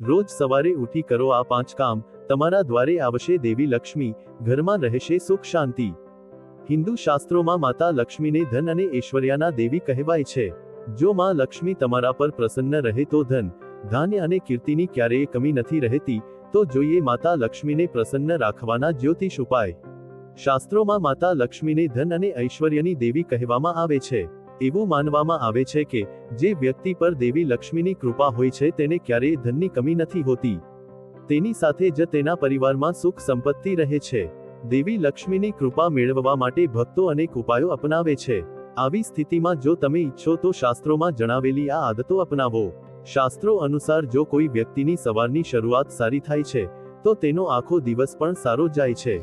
રોજ સવારે ઉઠી કરો આ પાંચ કામ, તમારા દ્વારે આવશે દેવી લક્ષ્મી, ઘરમાં રહેશે સુખ શાંતિ. હિન્દુ શાસ્ત્રોમાં માતા લક્ષ્મીને ધન અને ઐશ્વર્યાના દેવી કહેવાય છે. જો માં લક્ષ્મી તમારા પર પ્રસન્ન રહે તો ધન, ધાન્ય અને કીર્તિની ક્યારેય કમી નથી રહેતી, તો જોઈએ માતા લક્ષ્મીને પ્રસન્ન રાખવાના જ્યોતિષ ઉપાય. શાસ્ત્રોમાં માતા લક્ષ્મીને ધન અને ઐશ્વર્યની દેવી કહેવામાં આવે છે. એવું માનવામાં આવે છે કે, જે વ્યક્તિ પર દેવી લક્ષ્મીની કૃપા હોય છે તેને ક્યારેય ધનની કમી નથી હોતી. તેની સાથે જ તેના પરિવારમાં સુખ સંપત્તિ રહે છે. દેવી લક્ષ્મીની કૃપા મેળવવા માટે ભક્તો અનેક ઉપાયો અપનાવે છે. આવી સ્થિતિમાં જો તમે ઈચ્છો તો શાસ્ત્રોમાં જણાવેલી આ આદતો અપનાવો. શાસ્ત્રો અનુસાર જો કોઈ વ્યક્તિની સવારની શરૂઆત સારી થાય છે, તો તેનો આખો દિવસ પણ સારો જાય છે.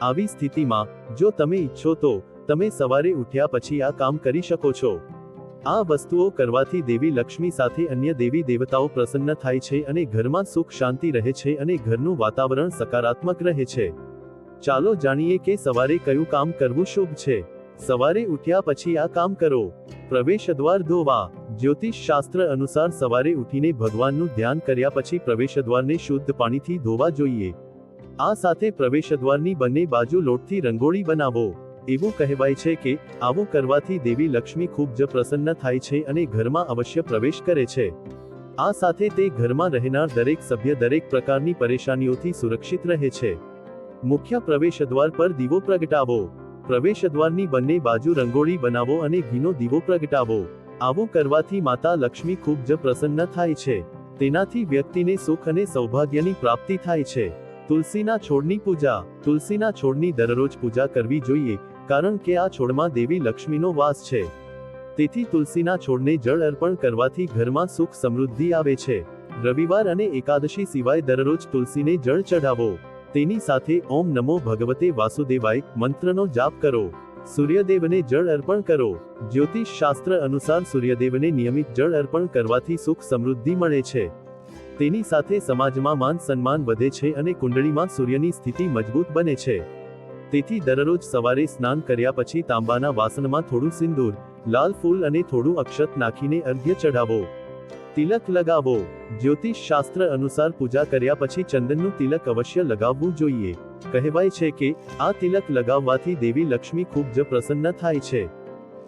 આવી સ્થિતિમાં, જો તમે ઈચ્છો તો તમે સવારે ઉઠ્યા પછી આ કામ કરી શકો છો. આ વસ્તુઓ કરવાથી દેવી લક્ષ્મી સાથે અન્ય દેવી દેવતાઓ પ્રસન્ન થાય છે અને ઘરમાં સુખ શાંતિ રહે છે અને ઘરનું વાતાવરણ સકારાત્મક રહે છે. ચાલો જાણીએ કે સવારે કયું કામ કરવું શુભ છે. સવારે ઉઠ્યા પછી આ કામ કરો. પ્રવેશ દ્વાર ધોવા. જ્યોતિષ શાસ્ત્ર અનુસાર સવારે ઉઠીને ભગવાનનું ધ્યાન કર્યા પછી પ્રવેશદ્વારને શુદ્ધ પાણીથી ધોવા જોઈએ. આ સાથે પ્રવેશદ્વારની બંને બાજુ લોટથી રંગોળી બનાવો. એવું કહેવાય છે કે, આવું કરવાથી દેવી લક્ષ્મી ખૂબ જ પ્રસન્ન થાય છે અને ઘરમાં અવશ્ય પ્રવેશ કરે છે. આ સાથે તે ઘરમાં રહેનાર દરેક સભ્ય દરેક પ્રકારની પરેશાનીઓથી સુરક્ષિત રહે છે. મુખ્ય પ્રવેશદ્વાર પર દીવો પ્રગટાવો. પ્રવેશદ્વારની બંને બાજુ રંગોળી બનાવો અને ઘીનો દીવો પ્રગટાવો. આવું કરવાથી માતા લક્ષ્મી ખૂબ જ પ્રસન્ન થાય છે. તેનાથી વ્યક્તિને સુખ અને સૌભાગ્યની પ્રાપ્તિ થાય છે. તુલસીના છોડની પૂજા. તુલસીના છોડની દરરોજ પૂજા કરવી જોઈએ, કારણ કે આ છોડમાં દેવી લક્ષ્મીનો વાસ છે. તેથી તુલસીના છોડને જળ અર્પણ કરવાથી ઘરમાં સુખ સમૃદ્ધિ આવે છે. રવિવાર અને એકાદશી સિવાય દરરોજ તુલસીને જળ ચઢાવો. તેની સાથે ઓમ નમો ભગવતે વાસુદેવાય મંત્રનો જાપ કરો. સૂર્યદેવને જળ અર્પણ કરો. જ્યોતિષ શાસ્ત્ર અનુસાર સૂર્યદેવને નિયમિત જળ અર્પણ કરવાથી સુખ સમૃદ્ધિ મળે છે. તેની સાથે સમાજમાં માન સન્માન વધે છે અને કુંડળીમાં સૂર્યની સ્થિતિ મજબૂત બને છે. તેથી દરરોજ સવારે સ્નાન કર્યા પછી તાંબાના વાસણમાં થોડું સિંદૂર, લાલ ફૂલ અને થોડું અક્ષત નાખીને અર્ઘ્ય ચઢાવો. તિલક લગાવો. જ્યોતિષ શાસ્ત્ર અનુસાર પૂજા કર્યા પછી ચંદનનું તિલક અવશ્ય લગાવવું જોઈએ. કહેવાય છે કે, આ તિલક લગાવવાથી દેવી લક્ષ્મી ખૂબ જ પ્રસન્ન થાય છે.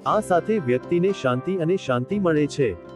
આ સાથે વ્યક્તિને શાંતિ અને શાંતિ મળે છે.